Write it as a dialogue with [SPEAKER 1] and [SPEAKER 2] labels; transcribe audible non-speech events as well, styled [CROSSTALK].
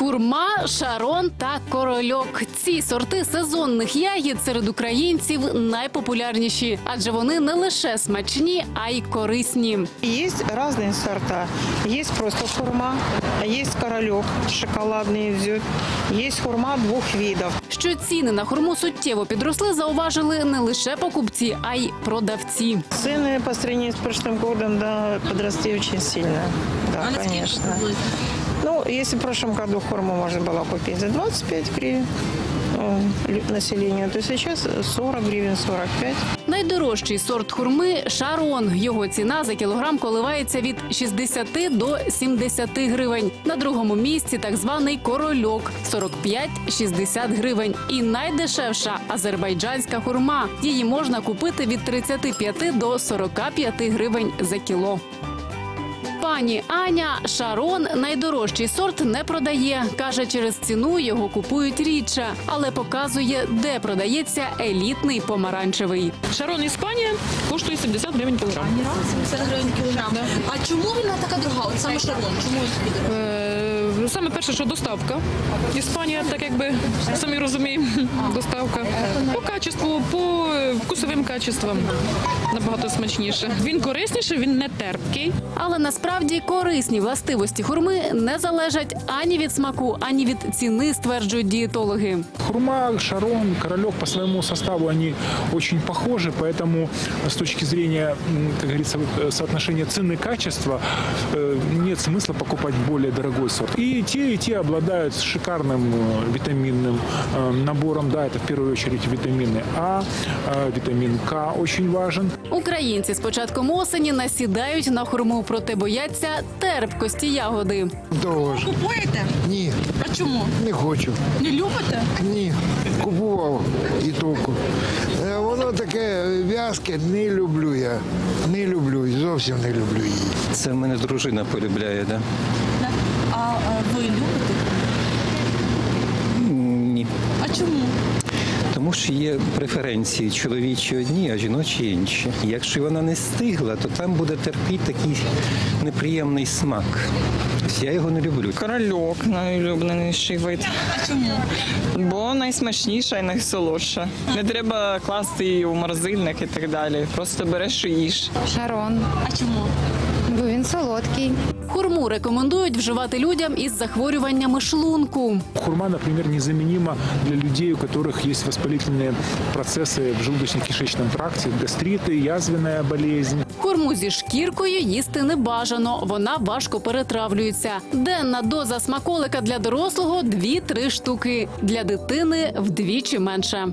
[SPEAKER 1] Хурма, шарон та корольок. Ці сорти сезонних ягід серед українців найпопулярніші, адже вони не лише смачні, а й корисні.
[SPEAKER 2] Есть разные сорта. Есть просто хурма, а есть королек шоколадный взют. Есть хурма двух видов.
[SPEAKER 1] Що ціни на хурму суттєво підросли, зауважили не лише покупці, а й продавці.
[SPEAKER 2] Цены по сравнению с прошлым годом да, подросли очень сильно. Да, конечно. Ну, если в прошлом году хурму можно было купить за 25 гривен э, населению, то сейчас 40 гривен, 45.
[SPEAKER 1] Найдорожчий сорт хурми шарон. Його ціна за кілограм коливається від 60 до 70 гривень. На другому місці так званий корольок 45-60 гривень. І найдешевша азербайджанська хурма. Її можна купити від 35 до 45 гривень за кіло. Пані Аня Шарон найдорожчий сорт не продає. Каже, через ціну його купують рідше, але показує, де продається елітний помаранчевий.
[SPEAKER 3] Шарон Іспанія коштує 70 гривень кілограм.
[SPEAKER 4] 70 гривень кілограм. А чому вона така дорога? От саме шарон, чому?
[SPEAKER 3] Е, Саме перше, що доставка. Іспанія, так якби самі розуміємо, [LAUGHS] доставка. По качеству, по вкусовим качествам набагато смачніше. Він корисніший, він не терпкий.
[SPEAKER 1] Але насправді корисні властивості хурми не залежать ані від смаку, ані від ціни, стверджують дієтологи.
[SPEAKER 5] Хурма, шарон, королек по своему составу они очень похожи, поэтому с точки зрения, м, как говорится, вот, э, соотношения цены и качества э, нет смысла покупать более дорогой сорт. И те, и те обладают шикарным э, витаминным э, набором, да, это в первую очередь витамины А, э, витамин К очень важен.
[SPEAKER 1] Українці з початком осені насідають на хурму, проте бояться терпкості ягоди.
[SPEAKER 6] Дороже.
[SPEAKER 4] Купуєте?
[SPEAKER 6] Ні,
[SPEAKER 4] А чому?
[SPEAKER 6] не хочу.
[SPEAKER 4] Не любите?
[SPEAKER 6] Ні. Купував і толку. Е, Воно таке в'язке, не люблю я. Не люблю, зовсім не люблю її.
[SPEAKER 7] Це в мене дружина полюбляє, да?
[SPEAKER 4] А ви любите?
[SPEAKER 7] Ні.
[SPEAKER 4] А чому?
[SPEAKER 7] Тому що є преференції чоловічі одні, а жіночі інші. Якщо вона не стигла, то там буде терпіти такий неприємний смак. Я його не люблю.
[SPEAKER 8] Корольок найулюбленіший вид.
[SPEAKER 4] Чому?
[SPEAKER 8] Бо найсмачніша і найсолодша. Не треба класти її у морозильник і так далі. Просто береш і їж.
[SPEAKER 9] Шарон,
[SPEAKER 4] А чому?
[SPEAKER 9] бо він солодкий.
[SPEAKER 1] Хурму рекомендують вживати людям із захворюваннями шлунку.
[SPEAKER 5] Хурма, например, незаменима для людей, у которых есть воспалительные процессы в желудочно-кишечном тракте, гастриты, язвенная болезнь.
[SPEAKER 1] Хурму зі шкіркою їсти не бажано. Вона важко перетравлюється. Денна доза смаколика для дорослого 2-3 штуки. Для дитини вдвічі менше.